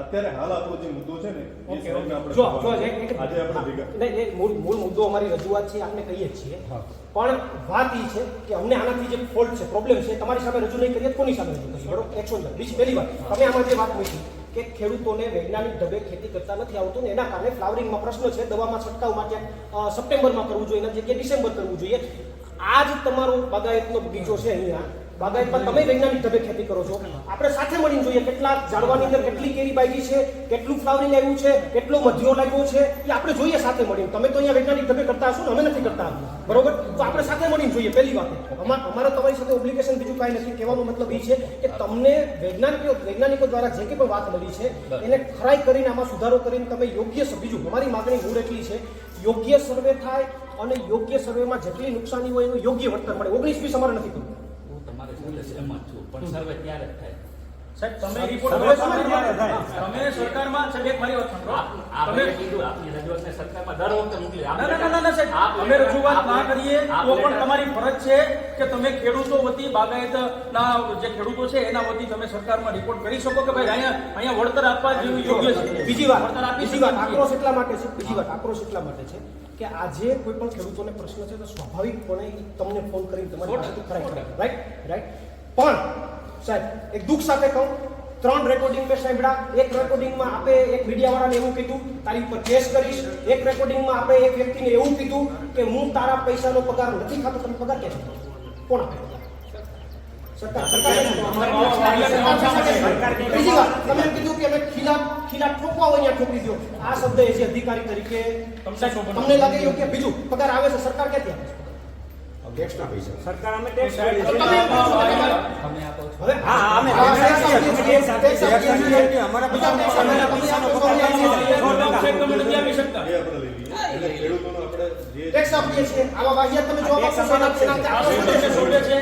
અત્યારે હાલ આપણો જે મુદ્દો છે ને. જો આજે આપણે મૂળ મૂળ મુદ્દો અમારી રજૂઆત છે આપને કહીએ છીએ. પણ વાત એ છે કે અમને આનાથી જે ફોલ્ટ છે પ્રોબ્લેમ છે તમારી સામે રજૂ નહીં કરીએ કોની સામે રજૂ કરીએ? બરોબર? એકસો બીજી પહેલી વાત. તમે આમાં જે વાત મૂકી કે ખેડૂતોને વૈજ્ઞાનિક ઢબે ખેતી કરતા નથી આવતું ને એના કારણે ફ્લાવરિંગમાં પ્રશ્ન છે દવામાં છંટકાવ માટે સપ્ટેમ્બરમાં કરવું જોઈએ એના જગ્યાએ ડિસેમ્બર કરવું જોઈએ. આ જ તમારો બાગાયતનો બગીચો છે અહીંયા. બાગાયતમાં તમે વૈજ્ઞાનિક ઢબે ખેતી કરો છો. આપણે સાથે મળીને જોઈએ કેટલા ઝાડવાની અંદર કેટલી કેરી બાજી છે કેટલું ફ્લાવરિંગ આવ્યું છે કેટલો મધ્યો લાગ્યો છે એ આપણે જોઈએ સાથે મળીને. તમે તો અહીંયા વૈજ્ઞાનિક ઢબે કરતા હશો ને અમે નથી કરતા. બરોબર? તો આપણે સાથે મળીને જોઈએ. પહેલી વાત. અમા- અમારે તમારી સાથે ઓબ્લિગેશન બીજું કાંઈ નથી. કહેવાનો મતલબ એ છે કે તમને વૈજ્ઞાનિકો વૈજ્ઞાનિકો દ્વારા જે કંઈ પણ વાત મળી છે એને ખરાઈ કરીને આમાં સુધારો કરીને તમે યોગ્ય બીજું અમારી માગણી મૂળ એટલી છે યોગ્ય સર્વે થાય અને યોગ્ય સર્વેમાં જેટલી નુકસાની હોય એનું યોગ્ય વળતર મળે. ઓગણીસ વીસ અમારે નથી કરવું. હું સહેમત છું. પણ સર્વે ત્યારે જ થાય. સાહેબ તમે રિપોર્ટ સર્વે કરો સમય ત્યારે થાય. તમે સરકારમાં સાહેબ એક મારી વાત સાંભળો તમે કીધું આપની રજૂઆતને સરકારમાં દર વખતે મોકલી. ના ના ના, ના ના સાહેબ અમે રજૂઆત ના કરીએ તો પણ તમારી ફરજ છે કે તમે ખેડૂતો વતી બાગાયતના જે ખેડૂતો છે એના વતી તમે સરકારમાં રિપોર્ટ કરી શકો કે ભાઈ અહીંયા અહીંયા વળતર આપવા જેવું યોગ્ય છે. બીજી વાત વળતર આપી બીજી વાત આક્રોશ એટલા માટે છે બીજી વાત આક્રોશ એટલા માટે છે કે આજે કોઈ પણ ખેડૂતોને પ્રશ્ન છે તો સ્વાભાવિકપણે તમને ફોન કરીને તમારી પાસેથી કરાય કરે રાઈટ રાઈટ પણ સાહેબ એક દુઃખ સાથે કહું ત્રણ રેકોર્ડિંગ મેં સાંભળ્યા. એક રેકોર્ડિંગમાં આપે એક મીડિયાવાળાને એવું કીધું તારી ઉપર કેસ કરીશ. એક રેકોર્ડિંગમાં આપણે એક વ્યક્તિને એવું કીધું કે હું તારા પૈસાનો પગાર નથી ખાતો તમે પગાર ક્યાંથી કોણ આપે? સરકાર બીજી વાત તમે કીધું કે અમે ખીલા ખીલા ઠોકવા હોય ત્યાં ઠોકી દો આ શબ્દ એ જે અધિકારી તરીકે તમને લાગે યોગ્ય બીજું પગાર આવે છે સરકાર ક્યાંથી આપે છે ટેક્સના પૈસા સરકાર અમે ટેક્સ તો છો છો હવે હા, અમે ટેક્સ ટેક્સ. અમારા બીજા અમારા પૈસાનો ટકા સાહેબ તમે નથી આપી શકતા એટલે ખેડૂતોનો આપણે જે ટેક્સ આપીએ છીએ આવા વાહિયાત તમે જવાબ આપો છો એના- એના- આ શું છે, શું છે?